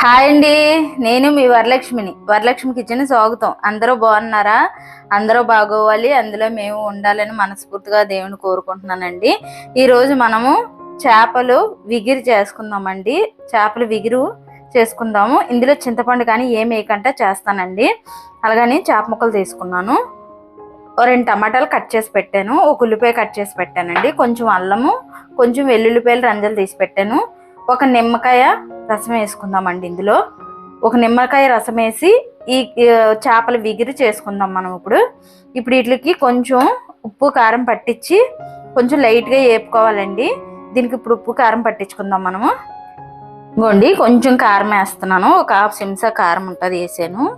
Hi అండి. నేను మీ వరలక్ష్మిని. Varalakshmi kitchen స్వాగతం. అందరూ బాగున్నారా? అందరూ బాగోవాలి. అందులో మేము ఉండాలని మనస్ఫూర్తిగా దేవుని కోరుకుంటున్నానండి. ఈరోజు మనము చేపలు విగిరి చేసుకుందామండి. చేపలు విగిరు చేసుకుందాము. ఇందులో చింతపండు కానీ ఏం వేయకుండా చేస్తానండి. అలాగని చేప ముక్కలు తీసుకున్నాను. ఓ రెండు టమాటాలు కట్ చేసి పెట్టాను. ఒక ఉల్లిపాయ కట్ చేసి పెట్టానండి. కొంచెం అల్లము కొంచెం వెల్లుల్లిపాయలు రంజలు తీసి పెట్టాను. ఒక నిమ్మకాయ రసం వేసుకుందామండి ఇందులో. ఒక నిమ్మకాయ రసం వేసి ఈ చేపలు విగిరి చేసుకుందాం మనం ఇప్పుడు. ఇప్పుడు వీటికి కొంచెం ఉప్పు కారం పట్టించి కొంచెం లైట్గా వేపుకోవాలండి దీనికి ఇప్పుడు ఉప్పు కారం పట్టించుకుందాం మనము. ఇంకోండి కొంచెం కారం వేస్తున్నాను. ఒక హాఫ్ చెంచా కారం ఉంటుంది వేసాను.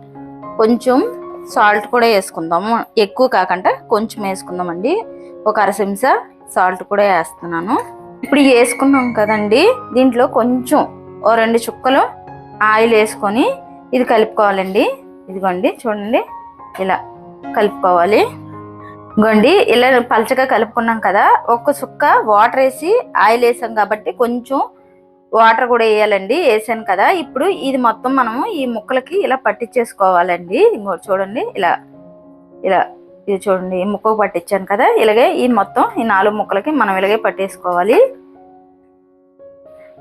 కొంచెం సాల్ట్ కూడా వేసుకుందాము. ఎక్కువ కాకుండా కొంచెం వేసుకుందామండి. ఒక అర చెంచా సాల్ట్ కూడా వేస్తున్నాను. ఇప్పుడు వేసుకున్నాం కదండి. దీంట్లో కొంచెం ఓ రెండు చుక్కలు ఆయిల్ వేసుకొని ఇది కలుపుకోవాలండి. ఇదిగోండి చూడండి. ఇలా కలుపుకోవాలి. ఇదిగోండి ఇలా పలచగా కలుపుకున్నాం కదా. ఒక్క చుక్క వాటర్ వేసి ఆయిల్ వేసాం కాబట్టి కొంచెం వాటర్ కూడా వేయాలండి. వేసాను కదా. ఇప్పుడు ఇది మొత్తం మనము ఈ ముక్కలకి ఇలా పట్టించేసుకోవాలండి. ఇంకో చూడండి ఇలా ఇలా ఇది చూడండి ఈ ముక్కకు పట్టించాను కదా ఇలాగే ఈ మొత్తం ఈ నాలుగు ముక్కలకి మనం ఇలాగే పట్టేసుకోవాలి.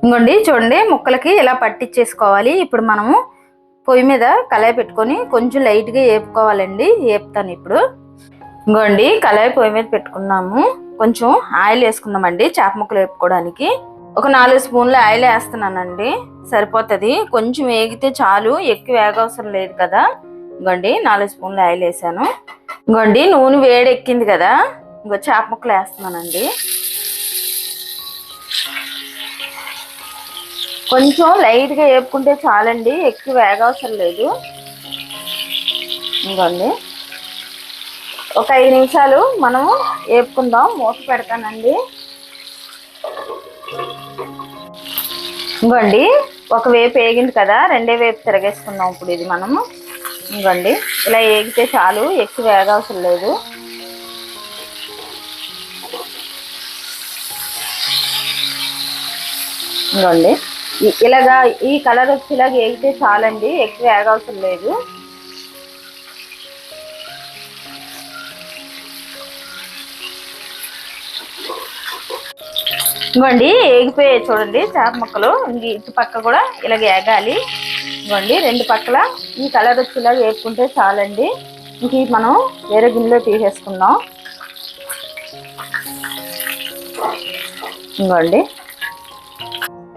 ఇంకోండి చూడండి ముక్కలకి ఇలా పట్టించేసుకోవాలి. ఇప్పుడు మనము పొయ్యి మీద కళాయి పెట్టుకొని కొంచెం లైట్గా వేపుకోవాలండి వేపుతాను ఇప్పుడు. ఇంకోండి కళాయి పొయ్యి మీద పెట్టుకున్నాము. కొంచెం ఆయిల్ వేసుకుందామండి చేప ముక్కలు వేపుకోవడానికి. ఒక నాలుగు స్పూన్లు ఆయిల్ వేస్తున్నానండి సరిపోతుంది. కొంచెం వేగితే చాలు ఎక్కువ వేగవసరం లేదు కదా. ఇంకోండి నాలుగు స్పూన్లు ఆయిల్ వేసాను. ఇంకోండి నూనె వేడి ఎక్కింది కదా ఇంకో చేప ముక్కలు వేస్తున్నానండి. కొంచెం లైట్గా వేపుకుంటే చాలండి ఎక్కువ వేగవసరం లేదు. ఇంకోండి ఒక ఐదు నిమిషాలు మనము వేపుకుందాం మూత పెడతానండి. ఇంకోండి ఒక వేపు వేగింది కదా రెండే వేపు తిరగేసుకుందాం ఇప్పుడు ఇది మనము ఇవ్వండి. ఇలా ఏగితే చాలు ఎక్కువ వేగవసరం లేదు. ఇవ్వండి. ఇలాగా ఈ కలర్ వచ్చి ఇలాగ చాలండి ఎక్కువ వేగవసరం లేదు. ఇవ్వండి ఏగిపోయాయి చూడండి చేప ముక్కలు. ఇంక ఇటు పక్క కూడా ఇలాగ ఏగాలి. ఇంకోండి రెండు పక్కల ఈ కలర్ వచ్చేలా వేపుకుంటే చాలండి. ఇంక ఇది మనం వేరే గిన్నెలో తీసేసుకుందాం. ఇంకోండి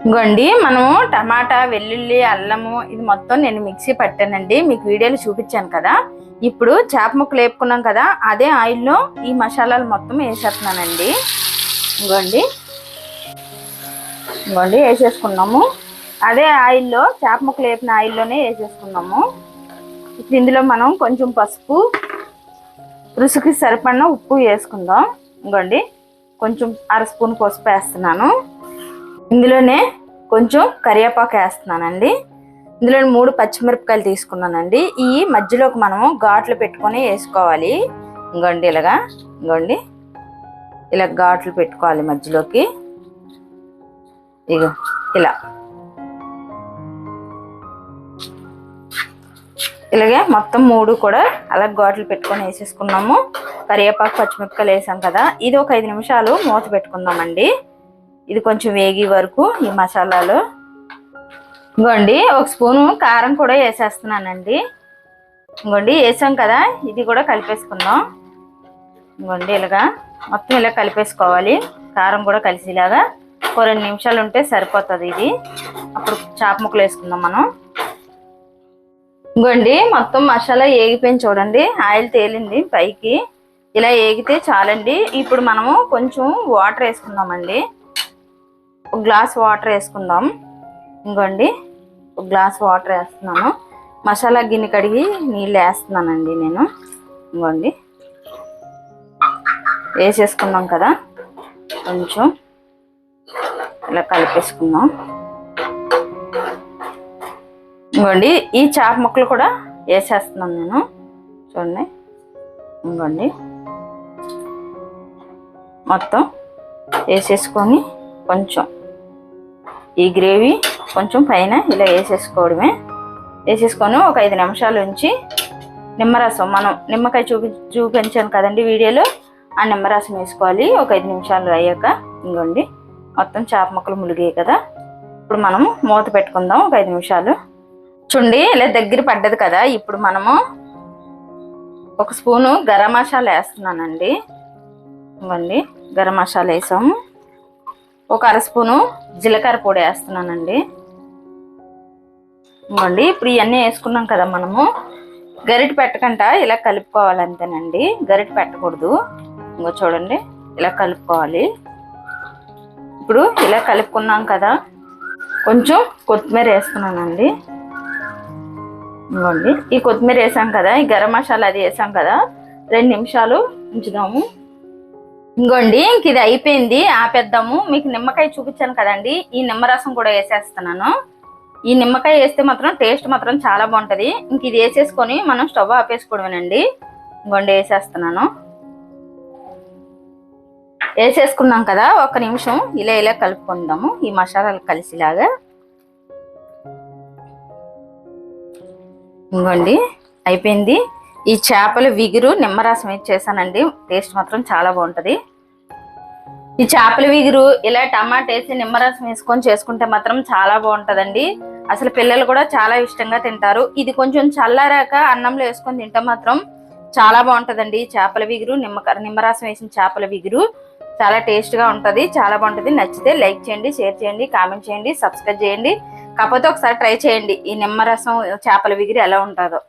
ఇంకోండి మనము టమాటా వెల్లుల్లి అల్లము ఇది మొత్తం నేను మిక్సీ పట్టానండి. మీకు వీడియోలు చూపించాను కదా. ఇప్పుడు చేప ముక్కలు వేపుకున్నాం కదా అదే ఆయిల్లో ఈ మసాలాలు మొత్తం వేసేస్తున్నానండి. ఇంకోండి ఇంకోండి వేసేసుకున్నాము. అదే ఆయిల్లో చేప ముక్కలు వేపిన ఆయిల్లోనే వేసేసుకున్నాము. ఇప్పుడు ఇందులో మనం కొంచెం పసుపు రుచికి సరిపడిన ఉప్పు వేసుకుందాం. ఇంకోండి కొంచెం అర స్పూన్ పసుపు వేస్తున్నాను. ఇందులోనే కొంచెం కరివేపాకు వేస్తున్నానండి. ఇందులో మూడు పచ్చిమిరపకాయలు తీసుకున్నానండి. ఈ మధ్యలోకి మనము ఘాట్లు పెట్టుకొని వేసుకోవాలి. ఇంకోండి ఇలాగా ఇంకోండి ఇలా ఘాట్లు పెట్టుకోవాలి మధ్యలోకి. ఇగో ఇలా. ఇలాగే మొత్తం మూడు కూడా అలా ఘాట్లు పెట్టుకొని వేసేసుకున్నాము. కరివేపాకు పచ్చిమిరపకాయలు వేసాం కదా. ఇది ఒక ఐదు నిమిషాలు మూత పెట్టుకుందామండి. ఇది కొంచెం వేగి వరకు ఈ మసాలాలు. ఇంకోండి ఒక స్పూను కారం కూడా వేసేస్తున్నానండి. ఇంకోండి వేసాం కదా. ఇది కూడా కలిపేసుకుందాం. ఇంకోండి ఇలాగా మొత్తం ఇలా కలిపేసుకోవాలి. కారం కూడా కలిసేలాగా ఒక రెండు నిమిషాలు ఉంటే సరిపోతుంది ఇది. అప్పుడు చాప ముక్కలు వేసుకుందాం మనం. ఇంకోండి మొత్తం మసాలా ఏగిపోయింది చూడండి. ఆయిల్ తేలింది పైకి. ఇలా ఏగితే చాలండి. ఇప్పుడు మనము కొంచెం వాటర్ వేసుకుందామండి. ఒక గ్లాస్ వాటర్ వేసుకుందాం. ఇంకోండి ఒక గ్లాస్ వాటర్ వేస్తున్నాను. మసాలా గిన్నె కడిగి నీళ్ళు వేస్తున్నానండి నేను. ఇంకోండి వేసేసుకున్నాం కదా. కొంచెం ఇలా కలిపేసుకుందాం. ఇంకోండి ఈ చేప ముక్కలు కూడా వేసేస్తున్నాను నేను. చూడండి. ఇంకోండి మొత్తం వేసేసుకొని కొంచెం ఈ గ్రేవీ కొంచెం పైన ఇలా వేసేసుకోవడమే. వేసేసుకొని ఒక ఐదు నిమిషాలు ఉంచి నిమ్మరసం మనం నిమ్మకాయ చూపి చూపించాను కదండి వీడియోలో. ఆ నిమ్మరసం వేసుకోవాలి. ఒక ఐదు నిమిషాలు అయ్యాక ఇంకోండి మొత్తం చేప ముక్కలు ములిగాయి కదా. ఇప్పుడు మనము మూత పెట్టుకుందాం. ఒక ఐదు నిమిషాలు చూడండి ఇలా దగ్గర పడ్డది కదా. ఇప్పుడు మనము ఒక స్పూను గరం మసాలా వేస్తున్నానండి. ఇవ్వండి గరం మసాలా వేసాము. ఒక అర స్పూను జీలకర్ర పొడి వేస్తున్నానండి. ఇవ్వండి ఇప్పుడు ఇవన్నీ వేసుకున్నాం కదా మనము. గరిటె పెట్టకుండా ఇలా కలుపుకోవాలి అంతేనండి గరిటె పెట్టకూడదు. ఇంకో చూడండి ఇలా కలుపుకోవాలి. ఇప్పుడు ఇలా కలుపుకున్నాం కదా. కొంచెం కొత్తిమీర వేస్తున్నానండి. ఇవ్వండి. ఈ కొత్తిమీర వేసాం కదా ఈ గరం మసాలా అది వేసాం కదా రెండు నిమిషాలు ఉంచుదాము. ఇంకోండి ఇంక ఇది అయిపోయింది ఆపేద్దాము. మీకు నిమ్మకాయ చూపించాను కదండి ఈ నిమ్మరసం కూడా వేసేస్తున్నాను. ఈ నిమ్మకాయ వేస్తే మాత్రం టేస్ట్ మాత్రం చాలా బాగుంటుంది. ఇంక ఇది వేసేసుకొని మనం స్టవ్ ఆపేసుకోవడమేనండి. ఇంకోండి వేసేస్తున్నాను. వేసేసుకున్నాం కదా ఒక నిమిషం ఇలా ఇలా కలుపుకుందాము ఈ మసాలాలు కలిసిలాగా. ఇంకోండి అయిపోయింది. ఈ చేపల విగురు నిమ్మరసం వేసి చేశానండి. టేస్ట్ మాత్రం చాలా బాగుంటుంది. ఈ చేపల విగురు ఇలా టమాటా వేసి నిమ్మరసం వేసుకొని చేసుకుంటే మాత్రం చాలా బాగుంటుందండి. అసలు పిల్లలు కూడా చాలా ఇష్టంగా తింటారు. ఇది కొంచెం చల్లారాక అన్నంలో వేసుకొని తింటే మాత్రం చాలా బాగుంటుందండి. చేపల విగురు నిమ్మ నిమ్మరసం వేసిన చేపల విగురు చాలా టేస్ట్గా ఉంటుంది చాలా బాగుంటుంది. నచ్చితే లైక్ చేయండి షేర్ చేయండి కామెంట్ చేయండి సబ్స్క్రైబ్ చేయండి. కాకపోతే ఒకసారి ట్రై చేయండి. ఈ నిమ్మరసం చేపల విగిరి ఎలా ఉంటుందో.